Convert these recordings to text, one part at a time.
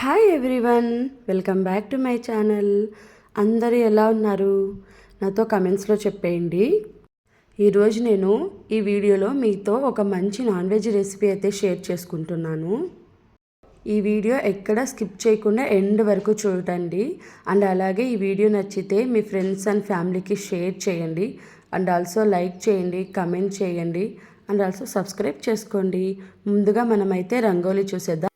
Hi everyone welcome back to my channel అందరూ ఎలా ఉన్నారు? నాతో కమెంట్స్లో చెప్పేయండి. ఈరోజు నేను ఈ వీడియోలో మీతో ఒక మంచి నాన్ వెజ్ రెసిపీ అయితే షేర్ చేసుకుంటున్నాను. ఈ వీడియో ఎక్కడ స్కిప్ చేయకుండా ఎండ్ వరకు చూడండి. అండ్ అలాగే ఈ వీడియో నచ్చితే మీ ఫ్రెండ్స్ అండ్ ఫ్యామిలీకి షేర్ చేయండి. అండ్ ఆల్సో లైక్ చేయండి కమెంట్ చేయండి. అండ్ ఆల్సో సబ్స్క్రైబ్ చేసుకోండి. ముందుగా మనమైతే రంగోలీ చూసేద్దాం.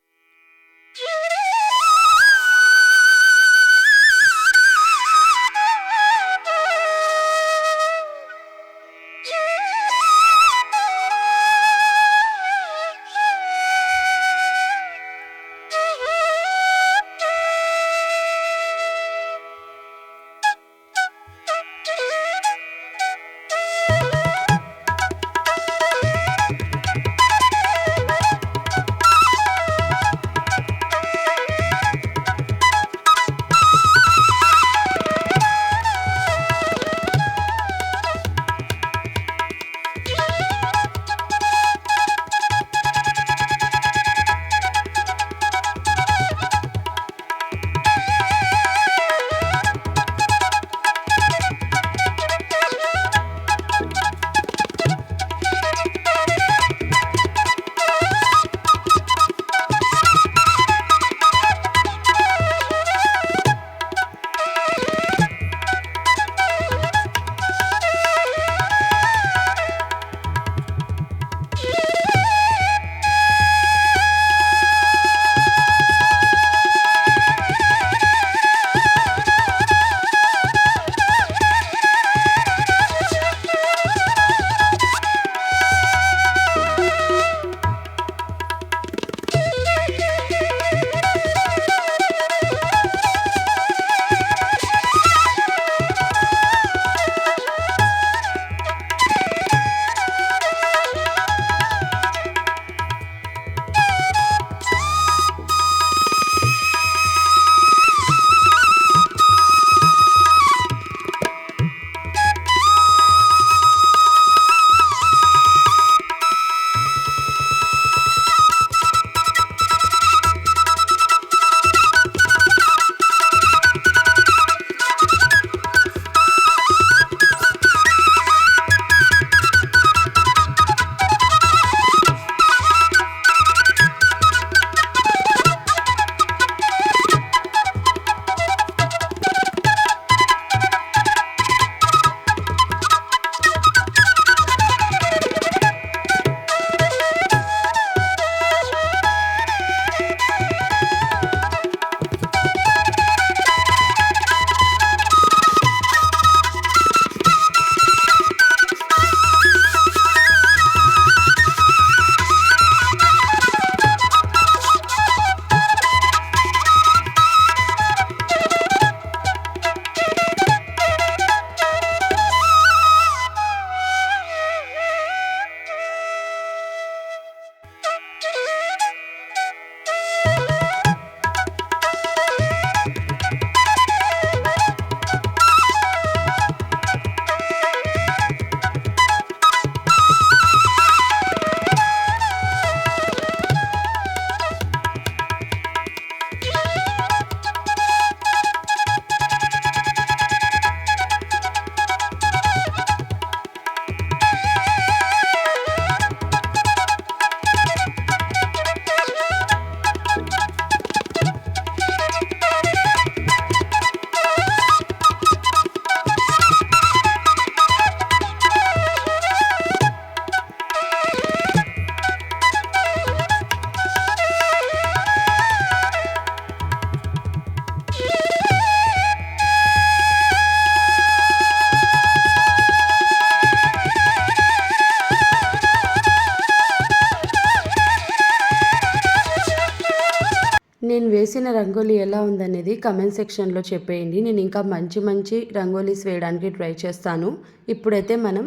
నేను వేసిన రంగోలీ ఎలా ఉందనేది కమెంట్ సెక్షన్లో చెప్పేయండి. నేను ఇంకా మంచి మంచి రంగోలీస్ వేయడానికి ట్రై చేస్తాను. ఇప్పుడైతే మనం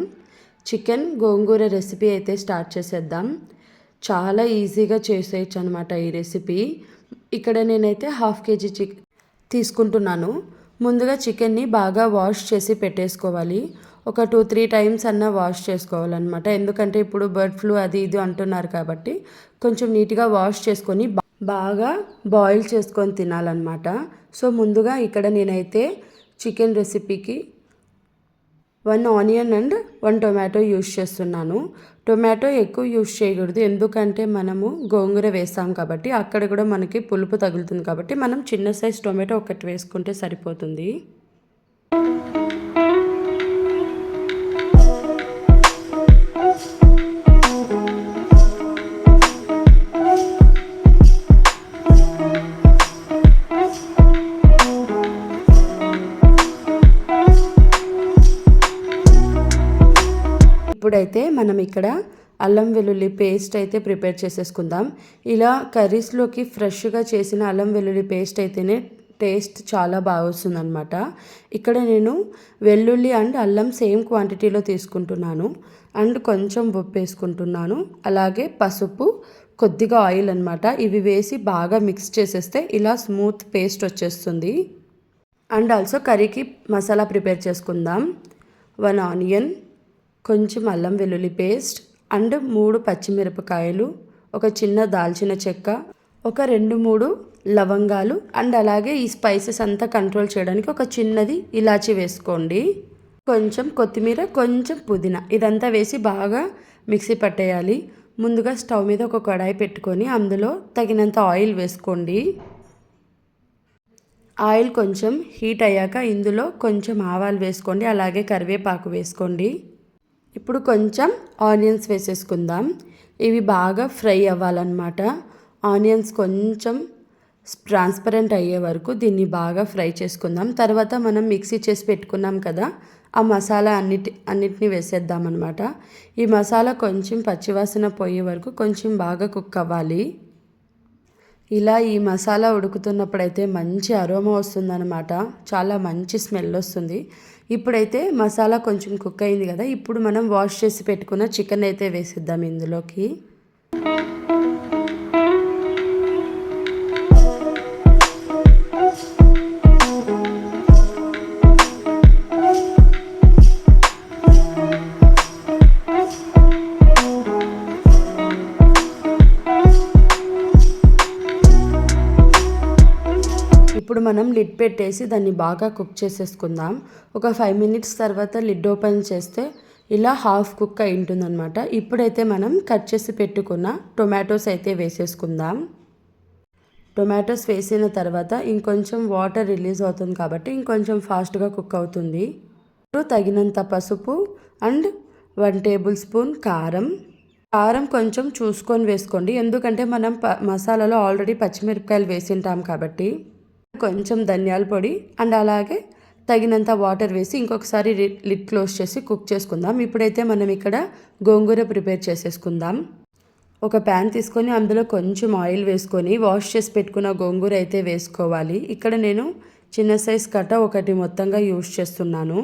చికెన్ గోంగూర రెసిపీ అయితే స్టార్ట్ చేసేద్దాం. చాలా ఈజీగా చేసేయచ్చు అనమాట ఈ రెసిపీ. ఇక్కడ నేనైతే హాఫ్ కేజీ చిక్ తీసుకుంటున్నాను. ముందుగా చికెన్ని బాగా వాష్ చేసి పెట్టేసుకోవాలి. ఒక టూ త్రీ టైమ్స్ అన్న వాష్ చేసుకోవాలన్నమాట. ఎందుకంటే ఇప్పుడు బర్డ్ ఫ్లూ అది ఇది అంటున్నారు కాబట్టి కొంచెం నీట్గా వాష్ చేసుకొని బాగా బాయిల్ చేసుకొని తినాలన్నమాట. సో ముందుగా ఇక్కడ నేనైతే chicken రెసిపీకి one onion and one tomato use చేస్తున్నాను. టొమాటో ఎక్కువ యూస్ చేయకూడదు. ఎందుకంటే మనము గోంగూర వేస్తాం కాబట్టి అక్కడ కూడా మనకి పులుపు తగులుతుంది కాబట్టి మనం చిన్న సైజ్ టొమాటో ఒకటి వేసుకుంటే సరిపోతుంది. మనం ఇక్కడ అల్లం వెల్లుల్లి పేస్ట్ అయితే ప్రిపేర్ చేసేసుకుందాం. ఇలా కర్రీస్లోకి ఫ్రెష్గా చేసిన అల్లం వెల్లుల్లి పేస్ట్ అయితేనే టేస్ట్ చాలా బాగా వస్తుందన్నమాట. ఇక్కడ నేను వెల్లుల్లి అండ్ అల్లం సేమ్ క్వాంటిటీలో తీసుకుంటున్నాను. అండ్ కొంచెం ఉప్పు వేసుకుంటున్నాను అలాగే పసుపు కొద్దిగా ఆయిల్ అనమాట ఇవి వేసి బాగా మిక్స్ చేసేస్తే ఇలా స్మూత్ పేస్ట్ వచ్చేస్తుంది. అండ్ ఆల్సో కర్రీకి మసాలా ప్రిపేర్ చేసుకుందాం. వన్ ఆనియన్ కొంచెం అల్లం వెల్లుల్లి పేస్ట్ అండ్ మూడు పచ్చిమిరపకాయలు ఒక చిన్న దాల్చిన చెక్క ఒక రెండు మూడు లవంగాలు అండ్ అలాగే ఈ స్పైసెస్ అంతా కంట్రోల్ చేయడానికి ఒక చిన్నది ఇలాచి వేసుకోండి. కొంచెం కొత్తిమీర కొంచెం పుదీనా ఇదంతా వేసి బాగా మిక్సీ పట్టేయాలి. ముందుగా స్టవ్ మీద ఒక కడాయి పెట్టుకొని అందులో తగినంత ఆయిల్ వేసుకోండి. ఆయిల్ కొంచెం హీట్ అయ్యాక ఇందులో కొంచెం ఆవాలు వేసుకోండి అలాగే కరివేపాకు వేసుకోండి. ఇప్పుడు కొంచెం ఆనియన్స్ వేసేసుకుందాం. ఇవి బాగా ఫ్రై అవ్వాలన్నమాట. ఆనియన్స్ కొంచెం ట్రాన్స్పరెంట్ అయ్యే వరకు దీన్ని బాగా ఫ్రై చేసుకుందాం. తర్వాత మనం మిక్సీ చేసి పెట్టుకున్నాం కదా ఆ మసాలా అన్నిటి అన్నిటిని వేసేద్దామన్నమాట. ఈ మసాలా కొంచెం పచ్చివాసన పోయే వరకు కొంచెం బాగా కుక్ అవ్వాలి. ఇలా ఈ మసాలా ఉడుకుతున్నప్పుడైతే మంచి అరోమా వస్తుందన్నమాట. చాలా మంచి స్మెల్ వస్తుంది. ఇప్పుడైతే మసాలా కొంచెం కుక్ అయింది కదా ఇప్పుడు మనం వాష్ చేసి పెట్టుకున్న చికెన్ అయితే వేసిద్దాం ఇందులోకి. మనం లిడ్ పెట్టేసి దాన్ని బాగా కుక్ చేసేసుకుందాం. ఒక ఫైవ్ మినిట్స్ తర్వాత లిడ్ ఓపెన్ చేస్తే ఇలా హాఫ్ కుక్ అయి ఉంటుందన్నమాట ఇప్పుడైతే మనం కట్ చేసి పెట్టుకున్న టొమాటోస్ అయితే వేసేసుకుందాం. టొమాటోస్ వేసిన తర్వాత ఇంకొంచెం వాటర్ రిలీజ్ అవుతుంది కాబట్టి ఇంకొంచెం ఫాస్ట్గా కుక్ అవుతుంది. తగినంత పసుపు అండ్ వన్ టేబుల్ స్పూన్ కారం. కారం కొంచెం చూసుకొని వేసుకోండి. ఎందుకంటే మనం ప మసాలాలో ఆల్రెడీ పచ్చిమిరపకాయలు వేసింటాం కాబట్టి. కొంచెం ధనియాల పొడి అండ్ అలాగే తగినంత వాటర్ వేసి ఇంకొకసారి లిడ్ క్లోజ్ చేసి కుక్ చేసుకుందాం. ఇప్పుడైతే మనం ఇక్కడ గోంగూర ప్రిపేర్ చేసేసుకుందాం. ఒక ప్యాన్ తీసుకొని అందులో కొంచెం ఆయిల్ వేసుకొని వాష్ చేసి పెట్టుకున్న గోంగూర అయితే వేసుకోవాలి. ఇక్కడ నేను చిన్న సైజ్ కట్ట ఒకటి మొత్తంగా యూస్ చేస్తున్నాను.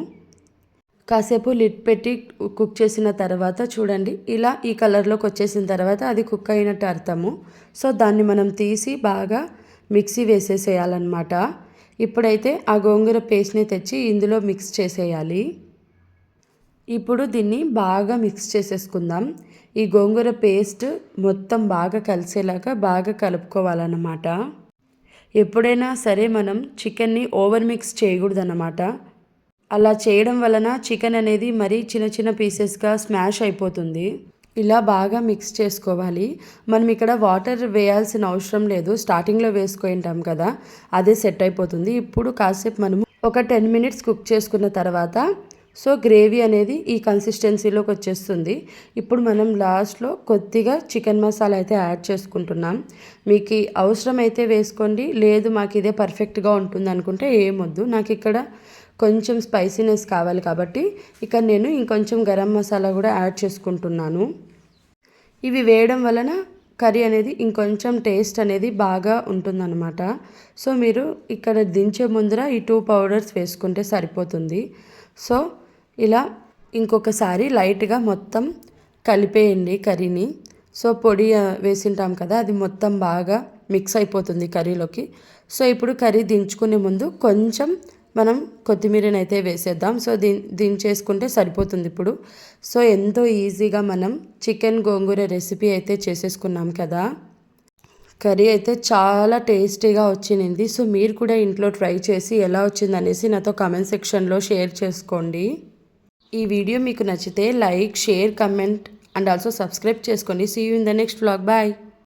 కాసేపు లిడ్ పెట్టి కుక్ చేసిన తర్వాత చూడండి ఇలా ఈ కలర్లోకి వచ్చేసిన తర్వాత అది కుక్ అయినట్టు అర్థము. సో దాన్ని మనం తీసి బాగా మిక్సీ వేసేసేయాలన్నమాట. ఇప్పుడైతే ఆ గోంగూర పేస్ట్ని తెచ్చి ఇందులో మిక్స్ చేసేయాలి. ఇప్పుడు దీన్ని బాగా మిక్స్ చేసేసుకుందాం. ఈ గోంగూర పేస్ట్ మొత్తం బాగా కలిసేలాగా బాగా కలుపుకోవాలన్నమాట. ఎప్పుడైనా సరే మనం చికెన్ని ఓవర్ మిక్స్ చేయకూడదన్నమాట. అలా చేయడం వలన చికెన్ అనేది మరీ చిన్న చిన్న పీసెస్గా స్మాష్ అయిపోతుంది. ఇలా బాగా మిక్స్ చేసుకోవాలి. మనం ఇక్కడ వాటర్ వేయాల్సిన అవసరం లేదు. స్టార్టింగ్లో వేసుకుంటాం కదా అదే సెట్ అయిపోతుంది. ఇప్పుడు కాసేపు మనము ఒక టెన్ మినిట్స్ కుక్ చేసుకున్న తర్వాత సో గ్రేవీ అనేది ఈ కన్సిస్టెన్సీలోకి వచ్చేస్తుంది. ఇప్పుడు మనం లాస్ట్లో కొద్దిగా చికెన్ మసాలా అయితే యాడ్ చేసుకుంటున్నాం. మీకు అవసరం అయితే వేసుకోండి లేదు మాకు ఇదే పర్ఫెక్ట్గా ఉంటుంది అనుకుంటే ఏమొద్దు నాకు ఇక్కడ కొంచెం స్పైసీనెస్ కావాలి కాబట్టి ఇక్కడ నేను ఇంకొంచెం గరం మసాలా కూడా యాడ్ చేసుకుంటున్నాను. ఇవి వేయడం వలన కర్రీ అనేది ఇంకొంచెం టేస్ట్ అనేది బాగా ఉంటుందన్నమాట. సో మీరు ఇక్కడ దించే ముందర ఈ టూ పౌడర్స్ వేసుకుంటే సరిపోతుంది. సో ఇలా ఇంకొకసారి లైట్గా మొత్తం కలిపేయండి కర్రీని. సో పొడి వేసింటాం కదా అది మొత్తం బాగా మిక్స్ అయిపోతుంది కర్రీలోకి. సో ఇప్పుడు కర్రీ దించుకునే ముందు కొంచెం మనం కొత్తిమీరని అయితే వేసేద్దాం. సో దీ చేసుకుంటే సరిపోతుంది ఇప్పుడు. సో ఎంతో ఈజీగా మనం చికెన్ గోంగూర రెసిపీ అయితే చేసేసుకున్నాం కదా. కర్రీ అయితే చాలా టేస్టీగా వచ్చింది. సో మీరు కూడా ఇంట్లో ట్రై చేసి ఎలా వచ్చిందనేసి నాతో కామెంట్ సెక్షన్లో షేర్ చేసుకోండి. ఈ వీడియో మీకు నచ్చితే like share comment and also subscribe చేసుకోండి. See you in the next vlog bye